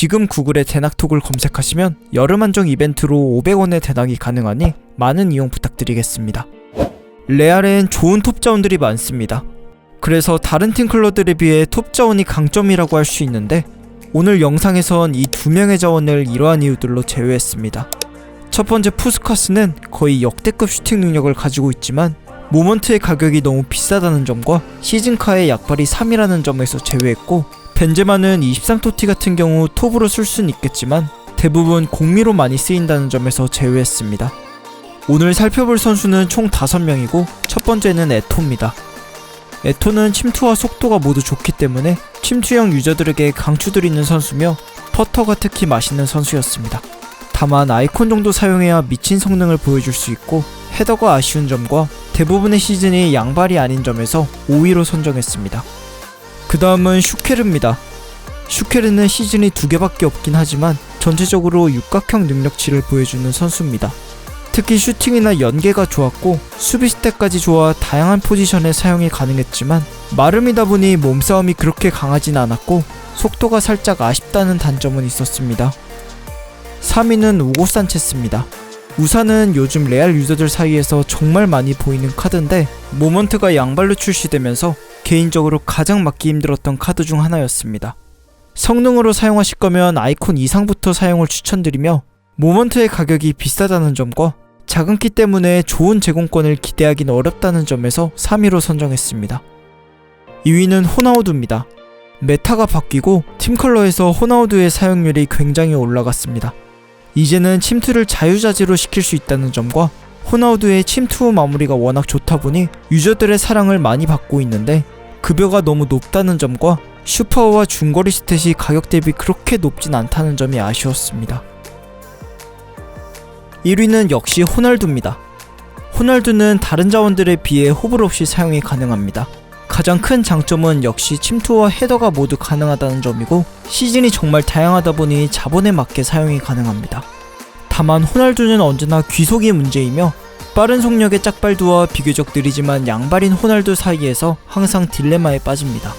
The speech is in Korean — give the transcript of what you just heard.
지금 구글에 대낙톡을 검색하시면 여름 한정 이벤트로 500원의 대낙이 가능하니 많은 이용 부탁드리겠습니다. 레알엔 좋은 톱 자원들이 많습니다. 그래서 다른 팀클러들에 비해 톱 자원이 강점이라고 할 수 있는데 오늘 영상에선 이 두 명의 자원을 이러한 이유들로 제외했습니다. 첫 번째 푸스카스는 거의 역대급 슈팅 능력을 가지고 있지만 모먼트의 가격이 너무 비싸다는 점과 시즌카의 약발이 3이라는 점에서 제외했고 벤제마는 23토티 같은 경우 톱으로 쓸 수는 있겠지만 대부분 공미로 많이 쓰인다는 점에서 제외했습니다. 오늘 살펴볼 선수는 총 5명이고 첫 번째는 에토입니다. 에토는 침투와 속도가 모두 좋기 때문에 침투형 유저들에게 강추들 있는 선수며 퍼터가 특히 맛있는 선수였습니다. 다만 아이콘 정도 사용해야 미친 성능을 보여줄 수 있고 헤더가 아쉬운 점과 대부분의 시즌이 양발이 아닌 점에서 5위로 선정했습니다. 그 다음은 슈케르입니다. 슈케르는 시즌이 두 개밖에 없긴 하지만 전체적으로 육각형 능력치를 보여주는 선수입니다. 특히 슈팅이나 연계가 좋았고 수비 스탯까지 좋아 다양한 포지션에 사용이 가능했지만 마름이다 보니 몸싸움이 그렇게 강하진 않았고 속도가 살짝 아쉽다는 단점은 있었습니다. 3위는 우고 산체스입니다. 우사는 요즘 레알 유저들 사이에서 정말 많이 보이는 카드인데 모먼트가 양발로 출시되면서 개인적으로 가장 맞기 힘들었던 카드 중 하나였습니다. 성능으로 사용하실 거면 아이콘 이상부터 사용을 추천드리며 모먼트의 가격이 비싸다는 점과 작은 키 때문에 좋은 제공권을 기대하기는 어렵다는 점에서 3위로 선정했습니다. 2위는 호나우두입니다. 메타가 바뀌고 팀 컬러에서 호나우두의 사용률이 굉장히 올라갔습니다. 이제는 침투를 자유자재로 시킬 수 있다는 점과 호나우두의 침투 후 마무리가 워낙 좋다 보니 유저들의 사랑을 많이 받고 있는데 급여가 너무 높다는 점과 슈퍼와 중거리 스탯이 가격 대비 그렇게 높진 않다는 점이 아쉬웠습니다. 1위는 역시 호날두입니다. 호날두는 다른 자원들에 비해 호불 없이 사용이 가능합니다. 가장 큰 장점은 역시 침투와 헤더가 모두 가능하다는 점이고 시즌이 정말 다양하다 보니 자본에 맞게 사용이 가능합니다. 다만 호날두는 언제나 귀속이 문제이며 빠른 속력의 짝발두와 비교적 느리지만 양발인 호날두 사이에서 항상 딜레마에 빠집니다.